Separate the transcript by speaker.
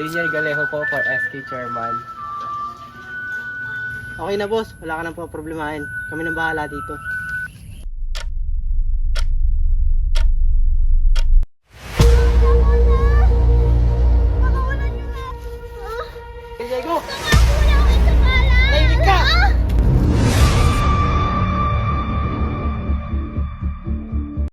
Speaker 1: Rainier Galeho po for ST Chairman.
Speaker 2: Okay na boss, wala ka nang problemahin. Kami nang bahala dito. Diego! Nainig ka!